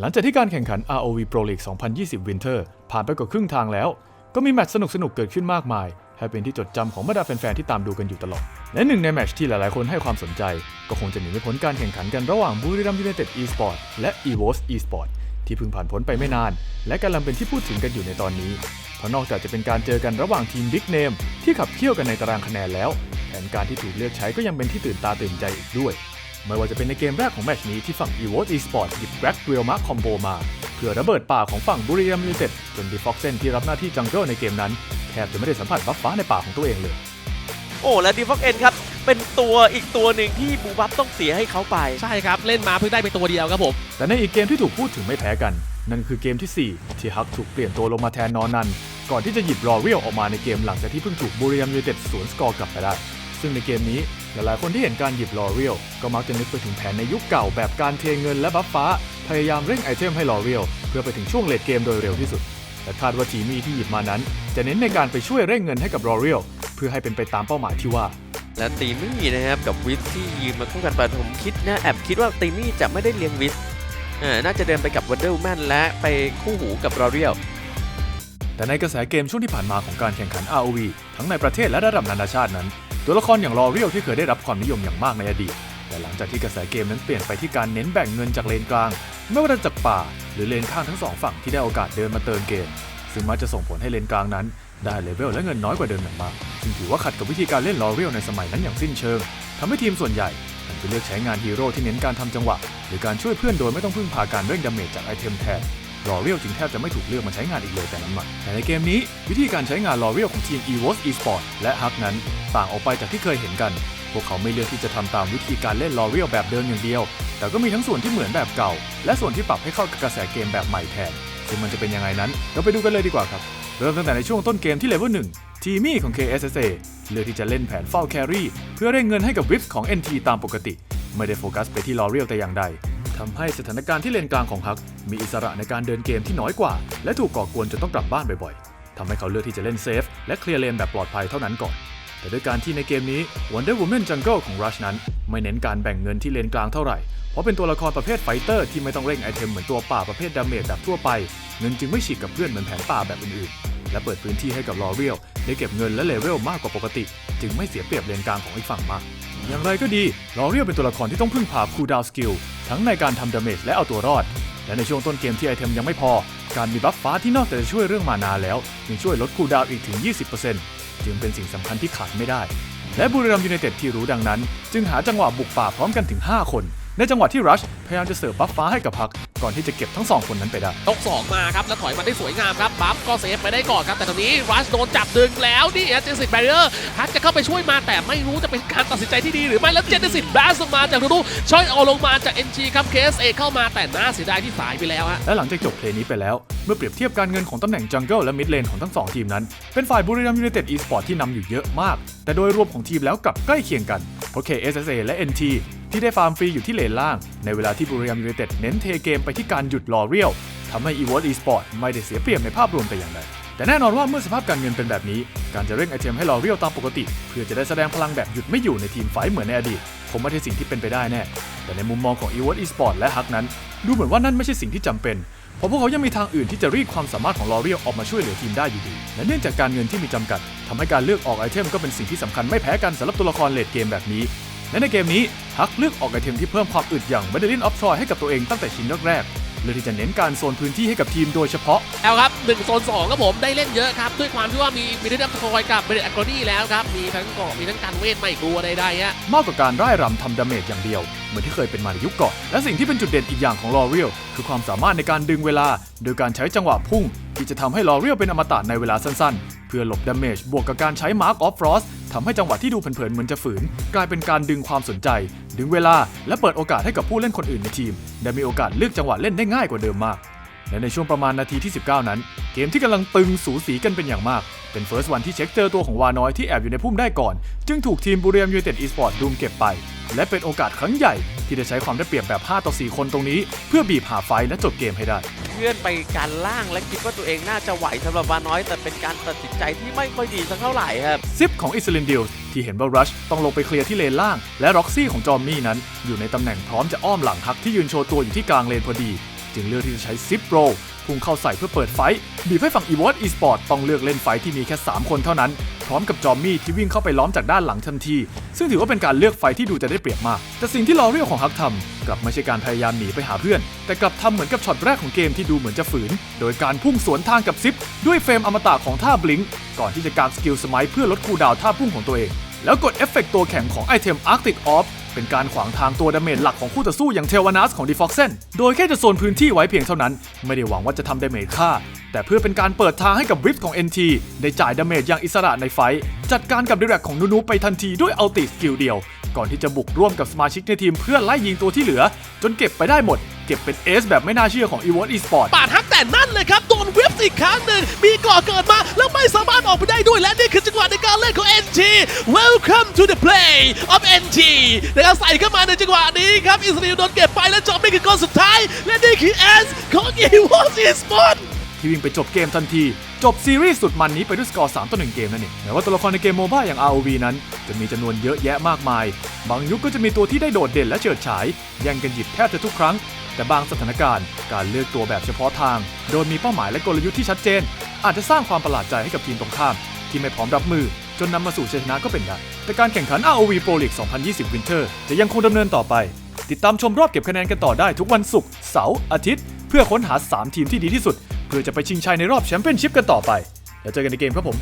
หลังจากที่การแข่งขัน ROV Pro League 2020 Winter ผ่านไปกว่าครึ่งทางแล้ว ก็มีแมตช์สนุกๆ เกิดขึ้นมากมาย ให้เป็นที่จดจำของบรรดาแฟนๆ ที่ตามดูกันอยู่ตลอด และหนึ่งในแมตช์ที่หลายๆ คนให้ความสนใจ ก็คงจะหนีไม่พ้นการแข่งขันกันระหว่างบุรีรัมยูไนเต็ด Esport และ EVOS Esport ที่เพิ่งผ่านพ้นไปไม่นาน และกำลังเป็นที่พูดถึงกันอยู่ในตอนนี้ เพราะนอกจากจะเป็นการเจอกันระหว่างทีมบิ๊กเนมที่ขับเคี่ยวกันในตารางคะแนนแล้ว แผนการที่ถูกเลือกใช้ก็ยังเป็นที่ตื่นตาตื่นใจอีกด้วย ไม่ว่าจะเป็นในเกมแรกของแมตช์นี้ที่ฝั่ง e v o s Esport หยิบแบล็กเ e ลมาคอมโบมา เพื่อระเบิดป่าของฝั่งบุรีรัมย์ยูไนเต็ดจนดีฟ็อกเซนที่รับหน้าที่จังเกิลในเกมนั้น แทบจะไม่ได้สัมผัสบัฟฟ้าในป่าของตัวเองเลย โอ้ และดีฟอกเอ็นครับ เป็นตัวอีกตัวหนึ่งที่บูบับต้องเสียให้เขาไปใช่ครับ เล่นมาเพิ่งได้เป็นตัวเดียวครับผม แต่ในอีกเกมที่ถูกพูดถึงไม่แพ้กัน นั่นคือเกมทีสี่ 4 ที่ฮักถูกเปลี่ยนตัวลงมาแทนนอนนัน ก่อนที่จะหยิบรอเรียลออกมาในเกมหลังจากที่เพิ่งถูกบุรีรัมย์ยูไนเต็ดสวนสกอร์กลับไปได้ซึ่งในเกมนี้ หลายๆคนที่เห็นการหยิบลอเรียลก็มักจะนึกไปถึงแผนในยุคเก่าแบบการเทเงินและบัฟฟ้า พยายามเร่งไอเทมให้ลอเรียลเพื่อไปถึงช่วงเลดเกมโดยเร็วที่สุด แต่คาดว่าทีมี่ที่หยิบมานั้น จะเน้นในการไปช่วยเร่งเงินให้กับลอเรียลเพื่อให้เป็นไปตามเป้าหมายที่ว่า และตีมี่นะครับกับวิสที่ยืนมาคู่กันไปผมคิดนะแอบคิดว่าตีมี่จะไม่ได้เลี้ยงวิสเออน่าจะเดินไปกับวันเดอร์แมนและไปคู่หูกับรอเรียลแต่ในกระแสเกมช่วงที่ผ่านมาของการแข่งขัน ROV ทั้งในประเทศและระดับนานาชาตินั้น ตัวละครอย่างลอเรียลที่เคยได้รับความนิยมอย่างมากในอดีต แต่หลังจากที่กระแสเกมนั้นเปลี่ยนไปที่การเน้นแบ่งเงินจากเลนกลาง ไม่ว่าจะจากป่า หรือเลนข้างทั้งสองฝั่งที่ได้โอกาสเดินมาเติมเกม ซึ่งมักจะส่งผลให้เลนกลางนั้น ได้เลเวลและเงินน้อยกว่าเดิมอย่างมาก ซึ่งถือว่าขัดกับวิธีการเล่นลอเรียลในสมัยนั้นอย่างสิ้นเชิงทำให้ทีมส่วนใหญ่หันไปเลือกใช้งานฮีโร่ที่เน้นการทำจังหวะ หรือการช่วยเพื่อนโดยไม่ต้องพึ่งพาการเร่งดาเมจจากไอเทมแทน ลอเรียลจึงแทบจะไม่ถูกเลือกมาใช้งานอีกเลยแต่นั้นมาแต่ในเกมนี้ วิธีการใช้งานลอเรียลของทีม EVOS Esport และฮักนั้น ต่างออกไปจากที่เคยเห็นกัน พวกเขาไม่เลือกที่จะทำตามวิธีการเล่นลอเรียลแบบเดิมอย่างเดียว แต่ก็มีทั้งส่วนที่เหมือนแบบเก่า และส่วนที่ปรับให้เข้ากับกระแสเกมแบบใหม่แทนซึ่งมันจะเป็นยังไงนั้นเราไปดูกันเลยดีกว่าครับเริ่มตั้งแต่ในช่วงต้นเกมที่เลเวล1ทีมี่ของ KSSA เลือกที่จะเล่นแผนเฝ้าแครี่เพื่อเร่งเงินให้กับวิปของ NT ตามปกติ ไม่ได้โฟกัสไปที่ลอเรียลแต่อย่างใด ทำให้สถานการณ์ที่เลนกลางของฮัก มีอิสระในการเดินเกมที่น้อยกว่า และถูกก่อกวนจนต้องกลับบ้านบ่อยๆทำให้เขาเลือกที่จะเล่นเซฟ และเคลียร์เลนแบบปลอดภัยเท่านั้นก่อน แต่ด้วยการที่ในเกมนี้ Wonder Woman Jungle ของ Rush นั้น ไม่เน้นการแบ่งเงินที่เลนกลางเท่าไหร่ เพราะเป็นตัวละครประเภทไฟเตอร์ที่ไม่ต้องเร่งไอเทมเหมือนตัวป่าประเภทดาเมจแบบทั่วไป เงินจึงไม่ฉีกกับเพื่อนเหมือนแผนป่าแบบอื่นๆ และเปิดพื้นที่ให้กับลอเรียลได้เก็บเงินและเลเวลมากกว่าปกติ จึงไม่เสียเปรียบเลนกลางของอีกฝั่งมาก อย่างไรก็ดีลอเรียลเป็นตัวละครที่ต้องพึ่งพาคูดาวสกิล ทั้งในการทำดาเมจและเอาตัวรอด และในช่วงต้นเกมที่ไอเทมยังไม่พอ การมีบัฟฟ้าที่นอกจากจะช่วยเรื่องมานาแล้วยังช่วยลดคูลดาวน์อีกถึง 20%จึงเป็นสิ่งสำคัญที่ขาดไม่ได้ และบุรีรัมย์ยูไนเต็ดที่รู้ดังนั้น จึงหาจังหวะบุกป่าพร้อมกันถึง 5 คน ในจังหวะที่รัชพยายามจะเสิร์ฟบัฟฟ้าให้กับพัก ก่อนที่จะเก็บทั้งสองคนนั้นไปได้ตก2มาครับ แล้วถอยมาได้สวยงามครับบัฟก็เซฟไปได้ก่อนครับ แต่ตอนนี้รัชโดนจับดึงแล้วนี่เจนสิตแบรเออร์ฮัทจะเข้าไปช่วยมาแต่ไม่รู้จะเป็นการตัดสินใจที่ดีหรือไม่แล้วเจนสิตแบสลงมาจากดูดูช่อยเอาลงมาจาก NG ครับ KSA เข้ามาแต่น่าเสียดายที่สายไปแล้วฮะและหลังจากจบเพลย์นี้ไปแล้วเมื่อเปรียบเทียบการเงินของตำแหน่งจังเกิลและมิดเลนของทั้งสองทีมนั้นเป็นฝ่ายบุรีรัมย์ยูไนเต็ดอีสปอร์ตที่นำอยู่เยอะมาก แต่โดยรวมของทีมแล้วกลับใกล้เคียงกันเพราะ KSSA และ NT ที่ได้ฟาร์มฟรีอยู่ที่เลนล่าง ในเวลาที่บุรีรัมย์ยูไนเต็ดเน้นเทเกมไปที่การหยุดลอเรียลทำให้ e v o s Esport ไม่ได้เสียเปรียบในภาพรวมแต่อย่างใดแต่แน่นอนว่าเมื่อสภาพการเงินเป็นแบบนี้ การจะเร่งไอเทมให้ลอเรียลตามปกติ เพื่อจะได้แสดงพลังแบบหยุดไม่อยู่ในทีมไฟเหมือนในอดีตคงไม่ใช่สิ่งที่เป็นไปได้แน่ แต่ในมุมมองของ e v o s Esport และฮักนั้น ดูเหมือนว่านั่นไม่ใช่สิ่งที่จำเป็นเพราะพวกเขายังมีทางอื่นที่จะรีดความสามารถของลอเรียลออกมาช่วยเหลือทีมได้อยู่ดี และเนื่องจากการเงินที่มีจำกัดทำให้การเลือกออกไอเทมก็เป็นสิ่งที่สำคัญไม่แพ้กันสำหรับตัวละครเลดเกมแบบนี้ และในเกมนี้ฮักเลือกออกไอเทมที่เพิ่มความอึดอย่าง Medallion of Troy ให้กับตัวเองตั้งแต่ชิ้นแรกๆเลือกที่จะเน้นการโซนพื้นที่ให้กับทีมโดยเฉพาะ เอาครับ1โซน2ครับผมได้เล่นเยอะครับ ด้วยความที่ว่ามีมิดเดิลคอยกับเบรดแอคนี่แล้วครับ มีทั้งเกาะมีทั้งการเวทไม่กลัวใดๆฮะมากกว่าการร่ายรำทำดาเมจอย่างเดียว เหมือนที่เคยเป็นมาในยุคก่อนและสิ่งที่เป็นจุดเด่นอีกอย่างของลอเรียลคือความสามารถในการดึงเวลา โดยการใช้จังหวะพุ่ง ที่จะทำให้ลอเรียลเป็นอมตะในเวลาสั้นๆ เพื่อหลบดาเมจบวกกับการใช้มาร์กออฟฟรอส ทำให้จังหวะที่ดูเผินๆเหมือนจะฝืน กลายเป็นการดึงความสนใจ ดึงเวลา และเปิดโอกาสให้กับผู้เล่นคนอื่นในทีม ได้มีโอกาสเลือกจังหวะเล่นได้ง่ายกว่าเดิมมากและในช่วงประมาณนาทีที่ 19 นั้น เกมที่กำลังตึงสูสีกันเป็นอย่างมาก เป็นเฟิร์สวันที่เช็คเจอตัวของวาน้อยที่แอบอยู่ในพุ่มได้ก่อน จึงถูกทีมบุรีรัมย์ยูไนเต็ดอีสปอร์ตรุมเก็บไป และเป็นโอกาสครั้งใหญ่ ที่ได้ใช้ความได้เปรียบแบบ 5 ต่อ 4 คนตรงนี้ เพื่อบีบหาไฟและจบเกมให้ได้ ลื่อนไปการล่างและคิดว่าตัวเองน่าจะไหวสำหรับวาน้อย แต่เป็นการตัดสินใจที่ไม่ค่อยดีสักเท่าไหร่ครับ ซิปของอิสลินดิลที่เห็นว่ารัชต้องลงไปเคลียร์ที่เลนล่าง และร็อกซี่ของจอมมี่นั้น อยู่ในตำแหน่งพร้อมจะอ้อมหลังฮักที่ยืนโชว์ตัวอยู่ที่กลางเลนพอดีจจึงเลือกที่จะใช้ซิปโปร พุ่งเข้าใส่เพื่อเปิดไฟบีบให้ฝั่ง e v o t Esport ต้องเลือกเล่นไฟที่มีแค่ 3 คนเท่านั้น พร้อมกับจอมมี่ที่วิ่งเข้าไปล้อมจากด้านหลังทันที ซึ่งถือว่าเป็นการเลือกไฟที่ดูจะได้เปรียบมาก แต่สิ่งที่ลอเรียลของฮักทำกลับไม่ใช่การพยายามหนีไปหาเพื่อน แต่กลับทำเหมือนกับช็อตแรกของเกมที่ดูเหมือนจะฝืน โดยการพุ่งสวนทางกับซิปด้วยเฟรมอมตะของท่าบลิงก่อนที่จะกางสกิลสมัยเพื่อลดคูดาวท่าพุ่งของตัวเอง แล้วกดเอฟเฟกต์ตัวแข็งของไอเทม Arctic Orb เป็นการขวางทางตัวดาเมจหลักของคู่ต่อสู้อย่างเทวานัสของดีฟ็อกเซนโดยแค่จะโซนพื้นที่ไว้เพียงเท่านั้น ไม่ได้หวังว่าจะทำดาเมจค่า แต่เพื่อเป็นการเปิดทางให้กับริฟของ NT ได้จ่ายดาเมจอย่างอิสระในไฟ จัดการกับดีแรกของนูนูไปทันทีด้วยอัลติสกิลเดียว ก่อนที่จะบุกร่วมกับสมาชิกในทีมเพื่อไล่ยิงตัวที่เหลือ จนเก็บไปได้หมดเก็บเป็นเอสแบบไม่น่าเชื่อของ e v o t Esport ปาดฮักแต่นั่นเลยครับ โดนเว็บอีกครั้งหนึ่งมีก่อเกิด แล้วไม่สามารถออกไปได้ด้วยและนี่คือจังหวะในการเล่นของ NT Welcome to the play of NT นะครับใส่เข้ามาในจังหวะนี้ครับอิสราเอลโดนเก็บไปแล้วจอมมี่คือคนสุดท้าย และนี่คือ S ของ e v o t Esport ที่วิ่งไปจบเกมทันที จบซีรีส์สุดมันนี้ไปด้วยสกอร์ 3 ต่อ 1 เกมนั่นเองแม้ว่าตัวละครในเกมโมบ้าอย่าง ROV นั้น จะมีจำนวนเยอะแยะมากมาย บางยุคก็จะมีตัวที่ได้โดดเด่นและเฉิดฉาย แย่งกันหยิบแทบจะทุกครั้ง แต่บางสถานการณ์ การเลือกตัวแบบเฉพาะทาง โดยมีเป้าหมายและกลยุทธ์ที่ชัดเจน อาจจะสร้างความประหลาดใจให้กับทีมตรงข้าม ที่ไม่พร้อมรับมือ จนนำมาสู่ชัยชนะก็เป็นได้ แต่การแข่งขัน ROV Pro League 2020 Winter จะยังคงดำเนินต่อไป ติดตามชมรอบเก็บคะแนนกันต่อได้ทุกวันศุกร์เสาร์อาทิตย์ เพื่อค้นหา 3 ทีมที่ดีที่สุด เพื่อจะไปชิงชัยในรอบแชมเปี้ยนชิพกันต่อไปแล้วเจอกันในเกมครับผม